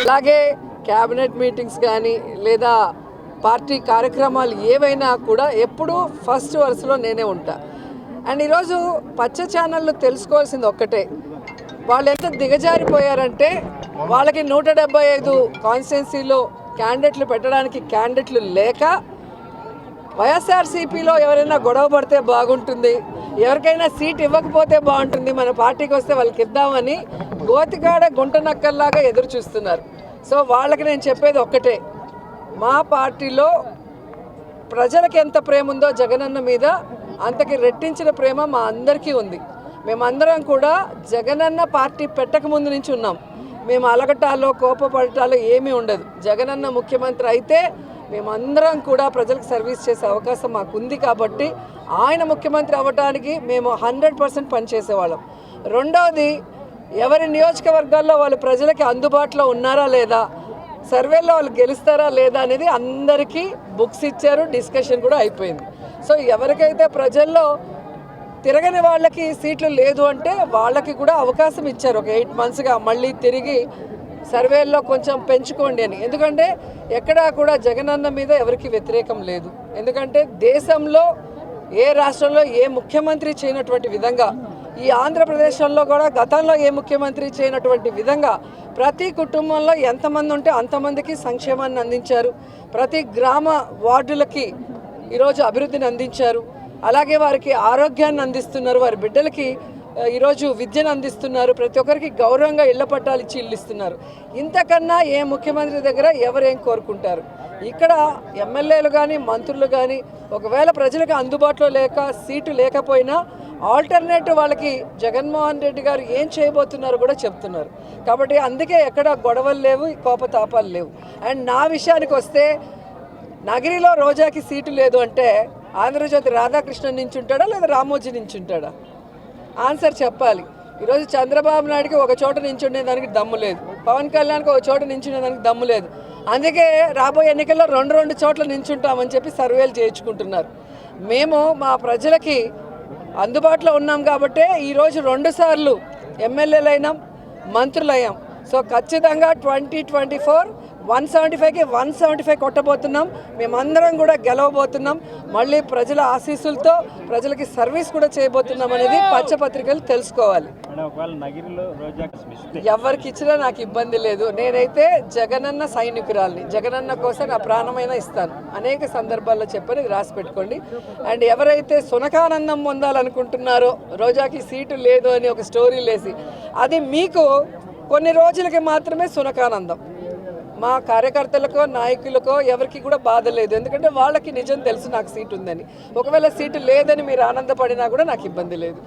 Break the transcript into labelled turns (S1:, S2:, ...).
S1: అలాగే cabinet meetings కానీ లేదా పార్టీ కార్యక్రమాలు ఏవైనా కూడా ఎప్పుడూ ఫస్ట్ వరుసలో నేనే ఉంటాను అండ్ ఈరోజు పచ్చ ఛానళ్ళు తెలుసుకోవాల్సింది ఒక్కటే. వాళ్ళు ఎంత దిగజారిపోయారంటే వాళ్ళకి నూట డెబ్బై ఐదు కాన్స్టిట్యున్సీలో క్యాండిడేట్లు పెట్టడానికి క్యాండిడేట్లు లేక వైఎస్ఆర్సీపీలో ఎవరైనా గొడవ పడితే బాగుంటుంది ఎవరికైనా సీట్ ఇవ్వకపోతే బాగుంటుంది మన పార్టీకి వస్తే వాళ్ళకి ఇద్దామని గోతికాడ గుంట నక్కల్లాగా ఎదురు చూస్తున్నారు. సో వాళ్ళకి నేను చెప్పేది ఒక్కటే. మా పార్టీలో ప్రజలకు ఎంత ప్రేమ ఉందో జగనన్న మీద అంతకి రెట్టించిన ప్రేమ మా అందరికీ ఉంది. మేమందరం కూడా జగనన్న పార్టీ పెట్టక ముందు నుంచి ఉన్నాం. మేము అలగటాలో కోపపడటాలో ఏమీ ఉండదు. జగనన్న ముఖ్యమంత్రి అయితే మేమందరం కూడా ప్రజలకు సర్వీస్ చేసే అవకాశం మాకు ఉంది కాబట్టి ఆయన ముఖ్యమంత్రి అవ్వడానికి మేము హండ్రెడ్ పర్సెంట్ పనిచేసేవాళ్ళం. రెండవది ఎవరి నియోజకవర్గాల్లో వాళ్ళు ప్రజలకి అందుబాటులో ఉన్నారా లేదా సర్వేలో వాళ్ళు గెలుస్తారా లేదా అనేది అందరికీ బుక్స్ ఇచ్చారు డిస్కషన్ కూడా అయిపోయింది. సో ఎవరికైతే ప్రజల్లో తిరగని వాళ్ళకి సీట్లు లేదు అంటే వాళ్ళకి కూడా అవకాశం ఇచ్చారు. ఒక ఎయిట్ మంత్స్గా మళ్ళీ తిరిగి సర్వేల్లో కొంచెం పెంచుకోండి అని. ఎందుకంటే ఎక్కడా కూడా జగనన్న మీద ఎవరికి వ్యతిరేకం లేదు. ఎందుకంటే దేశంలో ఏ రాష్ట్రంలో ఏ ముఖ్యమంత్రి చేయనటువంటి విధంగా ఈ ఆంధ్రప్రదేశ్లో కూడా గతంలో ఏ ముఖ్యమంత్రి చేయనటువంటి విధంగా ప్రతి కుటుంబంలో ఎంతమంది ఉంటే అంతమందికి సంక్షేమాన్ని అందించారు. ప్రతి గ్రామ వార్డులకి ఈరోజు అభివృద్ధిని అందించారు. అలాగే వారికి ఆరోగ్యాన్ని అందిస్తున్నారు. వారి బిడ్డలకి ఈరోజు విద్యను అందిస్తున్నారు. ప్రతి ఒక్కరికి గౌరవంగా ఇళ్ళ పట్టాలు ఇచ్చి ఇల్లు ఇస్తున్నారు. ఇంతకన్నా ఏ ముఖ్యమంత్రి దగ్గర ఎవరేం కోరుకుంటారు? ఇక్కడ ఎమ్మెల్యేలు కానీ మంత్రులు కానీ ఒకవేళ ప్రజలకు అందుబాటులో లేక సీటు లేకపోయినా ఆల్టర్నేటివ్ వాళ్ళకి జగన్మోహన్ రెడ్డి గారు ఏం చేయబోతున్నారు కూడా చెప్తున్నారు. కాబట్టి అందుకే ఎక్కడ గొడవలు లేవు కోపతాపాలు లేవు. అండ్ నా విషయానికి వస్తే నగిరిలో రోజాకి సీటు లేదు అంటే ఆంధ్రజ్యోతి రాధాకృష్ణ నుంచి ఉంటాడా లేదా రామోజీ నుంచి ఉంటాడా ఆన్సర్ చెప్పాలి. ఈరోజు చంద్రబాబు నాయుడుకి ఒక చోట నించుండే దానికి దమ్ము లేదు. పవన్ కళ్యాణ్కి ఒక చోట నించునే దానికి దమ్ము లేదు. అందుకే రాబోయే ఎన్నికల్లో రెండు రెండు చోట్ల నించుంటామని చెప్పి సర్వేలు చేయించుకుంటున్నారు. మేము మా ప్రజలకి అందుబాటులో ఉన్నాం కాబట్టే ఈరోజు రెండు సార్లు ఎమ్మెల్యేలు అయినాం మంత్రులయ్యాం. సో ఖచ్చితంగా twenty twenty four one seventy ఫైవ్కి వన్ సెవెంటీ ఫైవ్ కొట్టబోతున్నాం. మేమందరం కూడా గెలవబోతున్నాం. మళ్ళీ ప్రజల ఆశీస్సులతో ప్రజలకి సర్వీస్ కూడా చేయబోతున్నాం అనేది పచ్చపత్రికలు తెలుసుకోవాలి. ఎవరికి ఇచ్చినా నాకు ఇబ్బంది లేదు. నేనైతే జగనన్న సైనికురాల్ని జగనన్న కోసం నా ప్రాణమైనా ఇస్తాను. అనేక సందర్భాల్లో చెప్పని రాసి పెట్టుకోండి. అండ్ ఎవరైతే సునకానందం పొందాలనుకుంటున్నారో రోజాకి సీటు లేదు అని ఒక స్టోరీ లేసి అది మీకు కొన్ని రోజులకి మాత్రమే సునకానందం. మా కార్యకర్తలకో నాయకులకో ఎవరికి కూడా బాధ లేదు. ఎందుకంటే వాళ్ళకి నిజం తెలుసు నాకు సీటు ఉందని. ఒకవేళ సీటు లేదని మీరు ఆనందపడినా కూడా నాకు ఇబ్బంది లేదు.